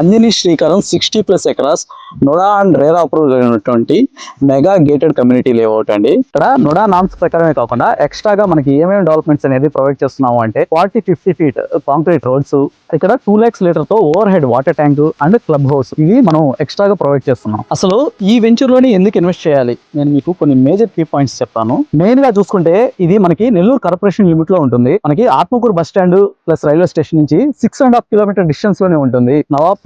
Anjani Srikaram sixty plus acres NUDA and RERA approval అయినటువంటి mega gated community layout అండి. ఇక్కడ నొడా norms ప్రకారమే కాకుండా ఎక్స్ట్రాగా మనకి ఏమేమి డెవలప్మెంట్స్ అనేది ప్రొవైడ్ చేస్తున్నాము అంటే forty fifty feet concrete roads ఇక్కడ two lakhs లీటర్తో overhead water tank and clubhouse. ఇవి మనం ఎక్స్ట్రాగా ప్రొవైడ్ చేస్తున్నాం. అసలు ఈ వెంచర్లోని ఎందుకు ఇన్వెస్ట్ చేయాలి? నేను మీకు కొన్ని మేజర్ కీ పాయింట్స్ చెప్తాను. మెయిన్గా చూసుకుంటే ఇది మనకి నెల్లూరు కార్పొరేషన్ లిమిట్లో ఉంటుంది. మనకి Atmakur bus stand plus railway station నుంచి సిక్స్ అండ్ హాఫ్ కిలోమీటర్ డిస్టెన్స్లోనే ఉంటుంది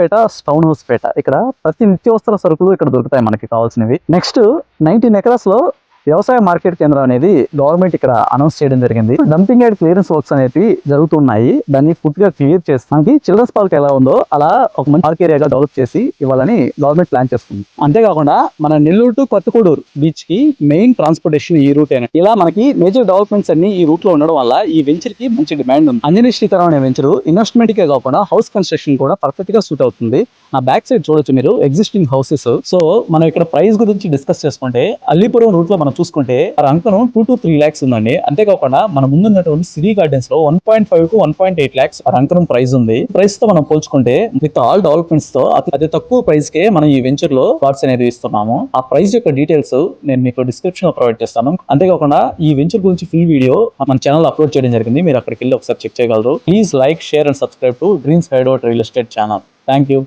పేట టౌన్ హౌస్ పేట. ఇక్కడ ప్రతి నిత్యావసర సరుకులు ఇక్కడ దొరుకుతాయి మనకి కావాల్సినవి. నెక్స్ట్ నైన్టీన్ ఎకరాస్లో వ్యవసాయ మార్కెట్ కేంద్రం అనేది గవర్నమెంట్ ఇక్కడ అనౌన్స్ చేయడం జరిగింది. డంపింగ్ యార్డ్ క్లియరెన్స్ వర్క్స్ అనేవి జరుగుతున్నాయి. దాన్ని పూర్తిగా క్లియర్ చేసి చిల్డ్రన్స్ పార్క్ ఎలా ఉందో అలా ఒక మంచి పార్క్ ఏరియాగా డెవలప్ చేసి ఇవ్వాలని గవర్నమెంట్ ప్లాన్ చేస్తుంది. అంతేకాకుండా మన నెల్లూరు టు కొత్తగూడూరు బీచ్కి మెయిన్ ట్రాన్స్పోర్టేషన్ ఈ రూట్ అయినా ఇలా మనకి మేజర్ డెవలప్మెంట్స్ అన్ని ఈ రూట్లో ఉండడం వల్ల ఈ వెంచర్కి మంచి డిమాండ్ ఉంది. అంజనీ శ్రీతరం అనే వెంచర్ ఇన్వెస్ట్మెంట్ కే కాకుండా హౌస్ కన్స్ట్రక్షన్ కూడా పర్ఫెక్ట్గా సూట్ అవుతుంది. నా బ్యాక్ సైడ్ చూడొచ్చు మీరు ఎగ్జిస్టింగ్ హౌసెస్ సో మనం ఇక్కడ ప్రైస్ గురించి డిస్కస్ చేసుకుంటే అల్లీపురం రూట్లో మనం చూసుకుంటే రంకనం టూ టు త్రీ ల్యాక్స్ ఉందండి. అంతేకాకుండా మన ముందున్నటువంటి సిరీ గార్డెన్స్లో one point five to one point eight lakhs lakhs అంకణం price ఉంది. ప్రైస్తో మనం పోల్చుకుంటే విత్ ఆల్ డెవలప్మెంట్స్తో అతి- తక్కువ ప్రైస్ కే మనం ఈ వెంచర్లో ప్లాట్స్ అనేది ఇస్తున్నాము. ఆ ప్రైస్ యొక్క డీటెయిల్స్ నేను మీకు డిస్క్రిప్షన్లో ప్రొవైడ్ చేస్తాను. అంతేకాకుండా ఈ వెంచర్ గురించి ఫుల్ వీడియో మన ఛానల్ అప్లోడ్ చేయడం జరిగింది. మీరు అక్కడికి వెళ్ళి ఒకసారి చెక్ చేయగలరు. Please like share and subscribe to green skied real estate channel thank you